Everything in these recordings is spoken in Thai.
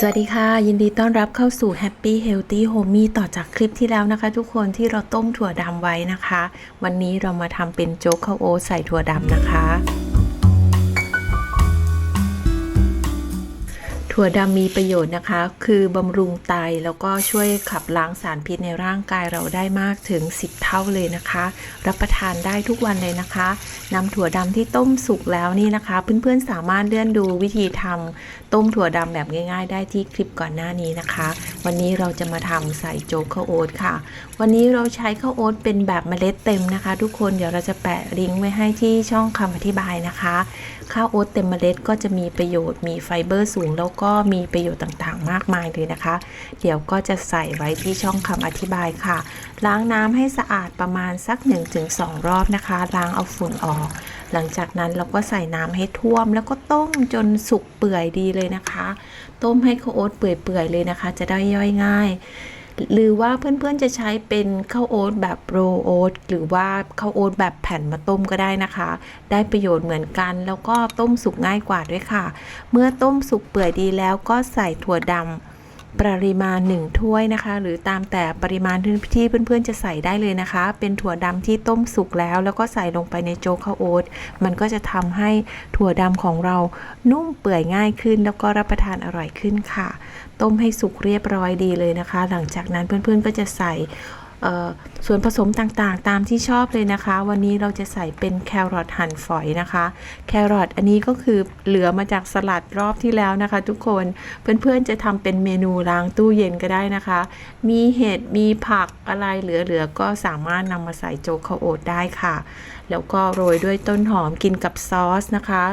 สวัสดีค่ะ ยินดีต้อนรับเข้าสู่ Happy Healthy Homey ต่อจากคลิปที่แล้วนะคะ ทุกคนที่เราต้มถั่วดำไว้นะคะ วันนี้เรามาทำเป็นโจ๊กข้าวโอ๊ตใส่ถั่วดำนะคะ ถั่วดำมีประโยชน์นะคะ คือบำรุงไตแล้วก็ช่วยขับล้างสารพิษในร่างกายเราได้มากถึง 10 เท่าเลยนะคะ รับประทานได้ทุกวันเลยนะคะนำถั่วดำที่ต้มสุกแล้วนี่นะคะ เพื่อนๆสามารถเลื่อนดูวิธีทำต้มถั่วดำแบบง่าย ๆ ได้ที่คลิปก่อนหน้านี้นะคะ วันนี้เราจะมาทำใส่โจ๊กข้าวโอ๊ตค่ะ วันนี้เราใช้ข้าวโอ๊ตเป็นแบบเมล็ดเต็มนะคะ ทุกคนเดี๋ยวเราจะแปะลิงก์ไว้ให้ที่ช่องคำอธิบายนะคะ ข้าวโอ๊ตเต็มเมล็ดก็จะมีประโยชน์มีไฟเบอร์สูงแล้วก็็มีประโยชน์ต่างๆ มากมายเลยนะคะ เดี๋ยวก็จะใส่ไว้ที่ช่องคำอธิบายค่ะ ล้างน้ำให้สะอาดประมาณสัก 1-2 รอบนะคะ ล้างเอาฝุ่นออก หลังจากนั้นเราก็ใส่น้ำให้ท่วม แล้วก็ต้มจนสุกเปื่อยดีเลยนะคะ ต้มให้ข้าวโอ๊ตเปื่อยๆเลยนะคะ จะได้ย่อยง่าย หรือว่าเพื่อนๆจะใช้เป็นข้าวโอ๊ตแบบโรลโอ๊ตหรือว่าข้าวโอ๊ตแบบแผ่นมาต้มก็ได้นะคะ ได้ประโยชน์เหมือนกัน แล้วก็ต้มสุกง่ายกว่าด้วยค่ะ เมื่อต้มสุกเปื่อยดีแล้วก็ใส่ถั่วดำ ปริมาณ 1 ถ้วยนะคะ หรือตามแต่ปริมาณที่เพื่อนๆจะใส่ได้เลยนะคะ เป็นถั่วดำที่ต้มสุกแล้ว แล้วก็ใส่ลงไปในโจ๊กข้าวโอ๊ตมันก็จะทำให้ถั่วดำของเรานุ่มเปื่อยง่ายขึ้น แล้วก็รับประทานอร่อยขึ้นค่ะ ต้มให้สุกเรียบร้อยดีเลยนะคะ หลังจากนั้นเพื่อนๆก็จะใส่ ส่วนผสมต่างๆ ตามที่ชอบเลยนะคะ วันนี้เราจะใส่เป็นแครอทหั่นฝอยนะคะ แครอทอันนี้ก็คือเหลือมาจากสลัดรอบที่แล้วนะคะ ทุกคนเพื่อนๆจะทำเป็นเมนูล้างตู้เย็นก็ได้นะคะ มีเห็ดมีผักอะไรเหลือๆก็สามารถนำมาใส่โจ๊กข้าวโอ๊ตได้ค่ะ แล้วก็โรยด้วยต้นหอมกินกับซอสนะคะ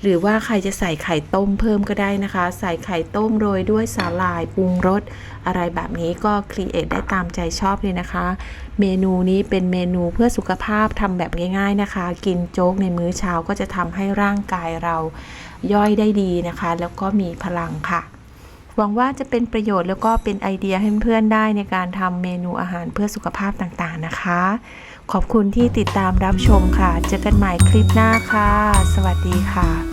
หรือว่าใครจะใส่ไข่ต้มเพิ่มก็ได้นะคะ ใส่ไข่ต้มโรยด้วยสาหร่ายปรุงรสอะไรแบบนี้ก็ครีเอทได้ตามใจชอบเลยนะคะนะคะ เมนูนี้เป็นเมนูเพื่อสุขภาพทำแบบง่ายๆนะคะ กินโจ๊กในมื้อเช้าก็จะทำให้ร่างกายเราย่อยได้ดีนะคะ แล้วก็มีพลังค่ะ หวังว่าจะเป็นประโยชน์แล้วก็เป็นไอเดียให้เพื่อนๆได้ในการทำเมนูอาหารเพื่อสุขภาพต่างๆนะคะ ขอบคุณที่ติดตามรับชมค่ะ เจอกันใหม่คลิปหน้าค่ะ สวัสดีค่ะ